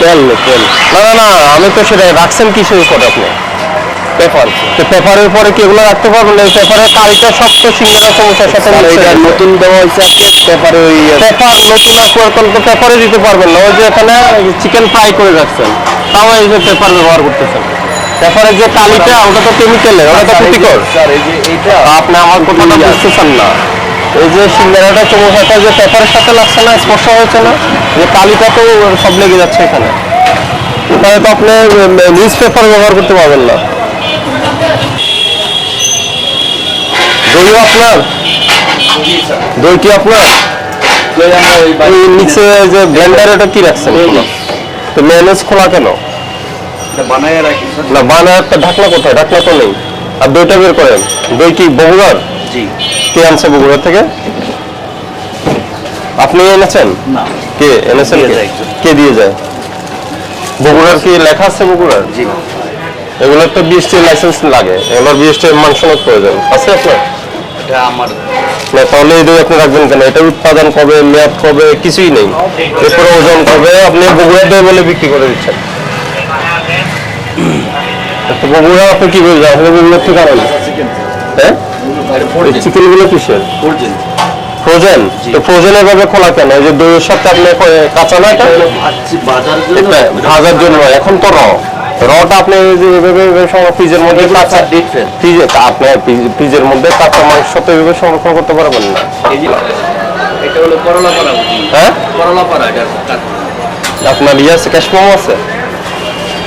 তেল তেল। না না না আমি তো সেটা রাখছেন কিসের উপরে আপনি? পেপার তো পেপারের উপরে কি এগুলো রাখতে পারবেন? না পেপারের কালিটা সব তো সমস্যার সাথে এটা নতুন দেওয়া হয়েছে পেপারে ওই পেপার নতুন আর তো পেপারে দিতে পারবেন না। ওই যে এখানে চিকেন ফ্রাই করে রাখছেন। তাও এই যে পেপার ব্যবহার করতেছেন। পেপারের যে কালিটা ওটা তো কেমিক্যালের ওটা তো ক্ষতিকর। স্যার এই যে এইটা আপনি আমার কথাটা বুঝতেছেন না। এই যে সিঙ্গারাটা চমচাটা যে পেপারের সাথে লাগছে না স্পর্শ হয়েছে না যে কালিটা তো সব লেগে যাচ্ছে এখানে। তাহলে তো আপনি নিউজ পেপার ব্যবহার করতে পারবেন না। দইও আপনার? দই কি আপনার নিচে যে ব্লেন্ডার এটা কি রাখছেন? তো মেয়নেজ খোলা কেন? বানায় না বানা একটা ঢাকনা কোথায়? ঢাকনা তো নেই। আর দইটা বের করেন। দই কি বগুড়ার জি। কে আনছে বগুড়া থেকে? আপনি এনেছেন? না। কে? এনেছেন কে? দিয়ে যায়? বগুড়ার কি লেখা আছে বগুড়ার? জি। এগুলোর তো বিএসটি লাইসেন্স লাগে। এগুলোর বিএসটি মান প্রয়োজন। আছে আপনার? এটা আমার। না তাহলে এই আপনি রাখবেন কেন? এটা উৎপাদন কবে মেয়াদ কবে? কিছুই নেই। এরপরে ওজন কবে? আপনি বগুড়ার দই বলে বিক্রি করে দিচ্ছেন। তো বগুড়া আপনি কি বলছেন আপনি বগুড়ার আনেন হ্যাঁ? চিকেন কিসের? ফ্রোজেন? তো ফ্রোজেন এভাবে খোলা কেন? এই যে দইয়ের সাথে আপনি কাঁচা না এটা? ভাজার জন্য এখন তো র রটা আপনি এই যে এভাবে এভাবে ফ্রিজের মধ্যে কাঁচা ফ্রিজে আপনি ফ্রিজের মধ্যে কাঁচা মাংস তো এভাবে সংরক্ষণ করতে পারবেন না। এটা হলো করলা পাড়া হ্যাঁ? করলা পাড়া এটা আপনার ইয়ে আছে ক্যাশ আছে?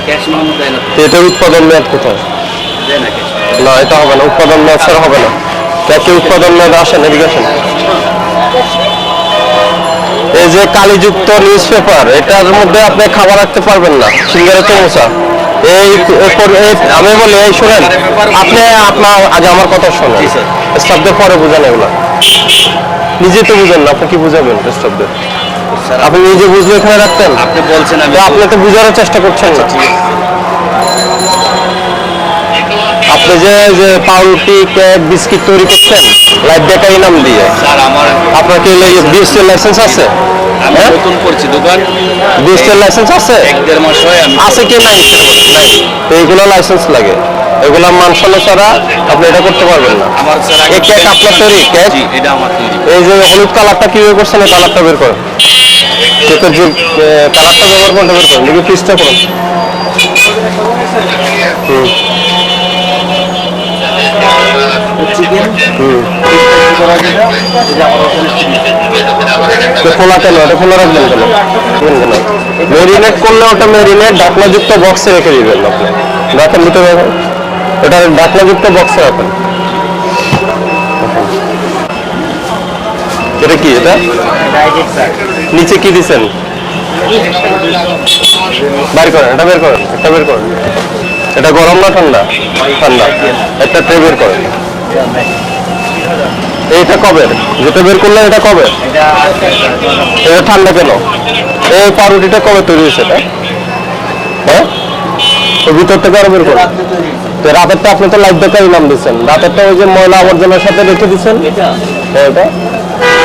ক্যাশ মামু দেয় না। এটার উৎপাদন মেয়াদ কোথায়? দেয় না ক্যাশ। না এটা হবে না উৎপাদন মেয়াদ ছাড়া হবে না। ক্যাকে উৎপাদন মেয়াদ আসেন এদিকে আসেন। এই যে কালিযুক্ত নিউজ পেপার এটার মধ্যে আপনি খাবার রাখতে পারবেন না সিঙ্গারে চমচা। এই আমি বলি এই শোনেন আপনি আপনার আগে আমার কথা শোনেন। স্টাফদের পরে বুঝেন এগুলো। নিজে তো বুঝেন না আপনি কি বুঝাবেন স্টাফদের? আপনি নিজে বুঝলে এখানে রাখতেন? আপনি বলছেন আপনি তো বুঝানোর চেষ্টা করছেন না। আছে। আপনি যে যে পাউরুটি কেক বিস্কিট তৈরি করছেন লাইফ বেকারি নাম দিয়ে? স্যার আমার আপনার কি বিএসটি লাইসেন্স আছে? আমি হ্যাঁ? নতুন করছি দোকান। বিএসটি লাইসেন্স আছে? এক দেড় মাস হয় আছে কি নাই? তো এইগুলো লাইসেন্স লাগে। এগুলো মানসলে ছাড়া আপনি এটা করতে পারবেন না। আমার স্যার এই কেক আপনার তৈরি কেক? এটা আমার তৈরি। এই যে হলুদ কালারটা কীভাবে করছেন এই কালারটা বের করেন। কেকের যে কালারটা ব্যবহার করতে বের করেন। দেখি পিসটা করুন। হুম চিকেন করা যেটা এটা আমার ওখানে chicken। তো খোলা কেন? করলে ওটা মেরিনেট ঢাকনাযুক্ত বক্সে রেখে দিবেন আপনি। রাখেন ভিতরে রাখেন ওটা ঢাকনাযুক্ত বক্সে রাখেন এটা কি এটা? নিচে কি দিছেন? বের করেন, এটা বের করেন, এটা বের করেন। এটা গরম না ঠান্ডা? ঠান্ডা। একটা ট্রে বের করেন। এইটা কবে? যেটা বের করলে এটা কবে? এটা ঠান্ডা কেন? এই পাউরুটিটা কবে তৈরি হয়েছে এটা? হ্যাঁ? ভিতর থেকে আরও বের করুন রাতেরটা আপনি তো নাম দিচ্ছেন। রাতেরটা ওই যে ময়লা আবর্জনার সাথে রেখে দিচ্ছেন? এটা হ্যাঁ, এটা?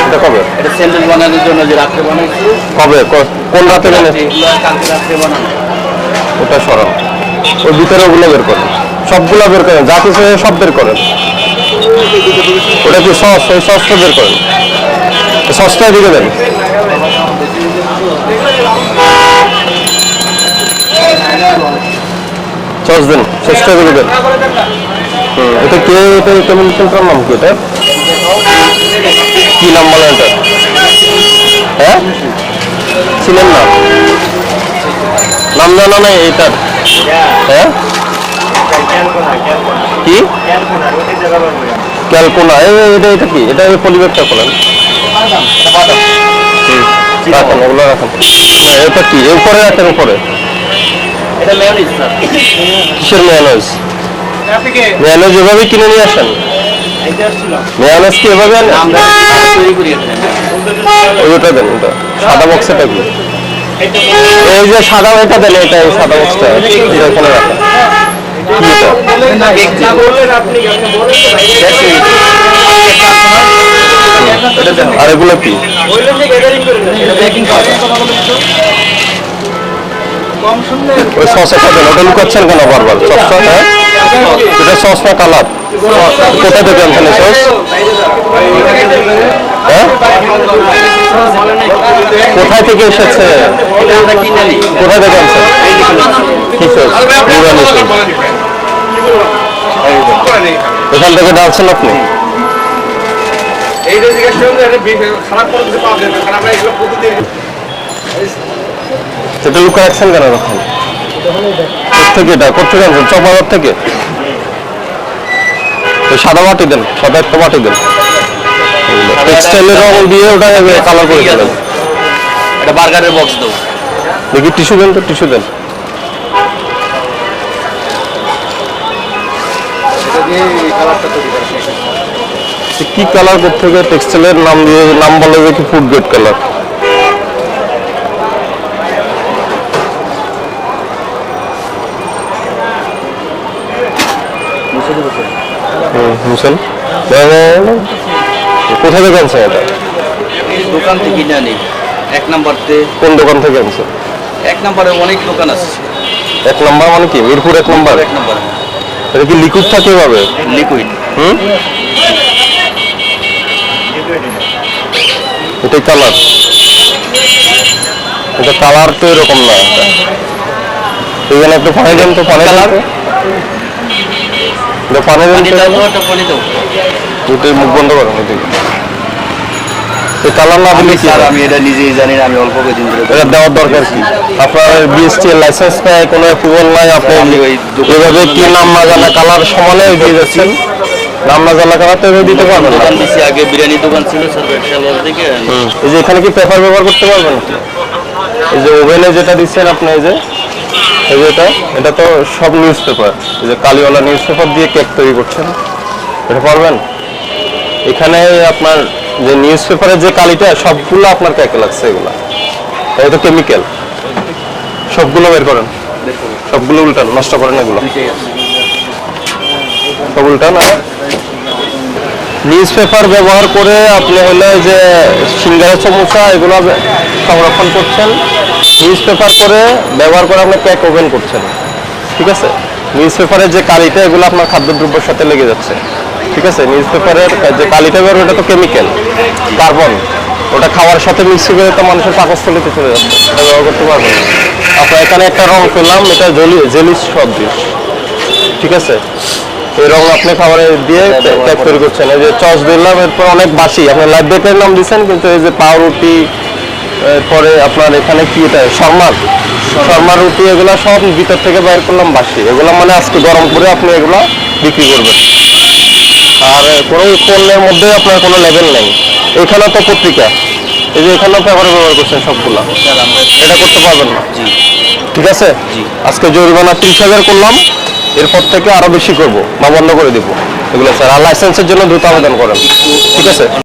এটা কবে? এটা স্যান্ডেল বানানোর জন্য যে রাত্রে বানাইছি। কবে? কোন রাতে রাত্রে কালকে রাত্রে বানানো। ওটা ভিতরে ওগুলো বের করেন সবগুলো বের করেন। যা কিছু সব বের করেন। ওটা কি সস? ওই সসটা বের করেন। সসটা এদিকে দেন। সস দেন, সসটা এদিকে দেন। এটা কে, এটা কেমন সেন্টার নাম কি এটা? কি নাম বলেন এটা? হ্যাঁ? ছিলেন না নাম জানা নাই এটার হ্যাঁ? কি? ক্যালকোনা এটা এটা কি? এটা পলিবেগটা করেন রাখেন ওগুলো রাখেন। এটা কি? উপরে রাখেন উপরে। কিসের মেয়ানজ মেয়ানজ এভাবে কিনে নিয়ে আসেন? মেয়ানজ কি এভাবে ওটা দেন ওটা। সাদা বক্সটা কি এই যে সাদা এটা দেন এটা এই সাদা বক্সটা এখানে রাখেন। সস লুকাচ্ছেন কেন বারবার? সসটা হ্যাঁ? এটা সস কালার? কোথা থেকে আনছেন সস? হ্যাঁ? কোথায় থেকে এসেছে? কোথায় থেকে এখান থেকে ডালছেন আপনি? এটা লুকা রাখছেন কেন এখন থেকে এটা? কোথেকে আনছেন? চপাবার থেকে? ওই সাদা বাটি দেন সাদা একটা বাটি দেন। টেক্সটাইলের রং দিয়ে ওটা কালার করে ফেলেন এটা বার্গারের বক্স দাও দেখি টিস্যু দেন তো টিস্যু দেন। কি কালার হবে টেক্সটাইলের নাম দিয়ে নাম বলে যে কি ফুড গ্রেড কালার বুঝছেন কোথায় থেকে আনছেন এটা? দোকান থেকে কিনে আনি। এক নাম্বারতে। কোন দোকান থেকে আনছেন? এক নাম্বারে অনেক দোকান আছে। এক নম্বর মানে কি? মিরপুর এক নম্বর? এক নাম্বারে। এটা কি লিকুইড থাকে এভাবে? লিকুইড হুম? এটাই কালার এটা কালার তো এরকম না। এইখানে একটু পানি দেন তো পানি কালার এটা পানি দেন দুটোই মুখ বন্ধ করেন এদিকে এই কালার না দিলে কি স্যার আমি এটা নিজেই জানি না আমি অল্প কদিন ধরে এটা দেওয়ার দরকার কি? আপনার বিএসটি লাইসেন্স নাই কোনো অ্যাপ্রুভাল নাই আপনি এভাবে কি নাম না জানা কালার সমানে দিয়ে যাচ্ছেন? নাম না জানা কালার তো দিতে পারবেন না। আগে বিরিয়ানি দোকান ছিল স্যার ব্যবসালয় থেকে। এই যে এখানে কি পেপার ব্যবহার করতে পারবেন? এই যে ওভেনে যেটা দিচ্ছেন আপনি এই যে এই যে এটা এটা তো সব নিউজ পেপার এই যে কালিওয়ালা নিউজ পেপার দিয়ে কেক তৈরি করছেন। এটা পারবেন? এখানে আপনার যে নিউজ পেপারের যে কালিটা, সবগুলো আপনার কেকে লাগছে এগুলা? এটা তো কেমিক্যাল সবগুলো বের করেন। সবগুলো উল্টান, নষ্ট করেন এগুলো। সব উল্টান নিউজ পেপার ব্যবহার করে আপনি হলে যে সিঙ্গারা সমোসা, এগুলো সংরক্ষণ করছেন। নিউজ পেপার করে ব্যবহার করে আপনি কেক ওভেন করছেন। ঠিক আছে? নিউজ পেপারের যে কালিটা, এগুলো আপনার খাদ্যদ্রব্যের সাথে লেগে যাচ্ছে। ঠিক আছে নিউজ পেপারের যে কালিটা বের ওটা তো কেমিক্যাল কার্বন ওটা খাওয়ার সাথে মিক্সি করে তো মানুষের পাকস্থলিতে চলে যাচ্ছে এটা ব্যবহার করতে পারবেন আপনার এখানে একটা রং পেলাম এটা জেলি জেলিস সদৃশ ঠিক আছে? এই রং আপনি খাবারে দিয়ে প্যাক তৈরি করছেন এই যে চস দিলাম এরপর অনেক বাসি আপনি লাইফ বেকের নাম দিচ্ছেন কিন্তু এই যে পাউরুটি এরপরে আপনার এখানে কি এটা শর্মার? শর্মা। রুটি এগুলো সব ভিতর থেকে বাইর করলাম বাসি এগুলো মানে আজকে গরম করে আপনি এগুলো বিক্রি করবেন। আর কোনো পণ্যের মধ্যে আপনার কোনো লেভেল নেই। এখানে তো পত্রিকা। এই যে এখানেও পেপার ব্যবহার করছেন সবগুলা। এটা করতে পারবেন না। ঠিক আছে? আজকে জরিমানা তিরিশ হাজার করলাম। এরপর থেকে আরও বেশি করব। বা বন্ধ করে দেবো। এগুলো স্যার আর লাইসেন্সের জন্য দ্রুত আবেদন করেন। ঠিক আছে?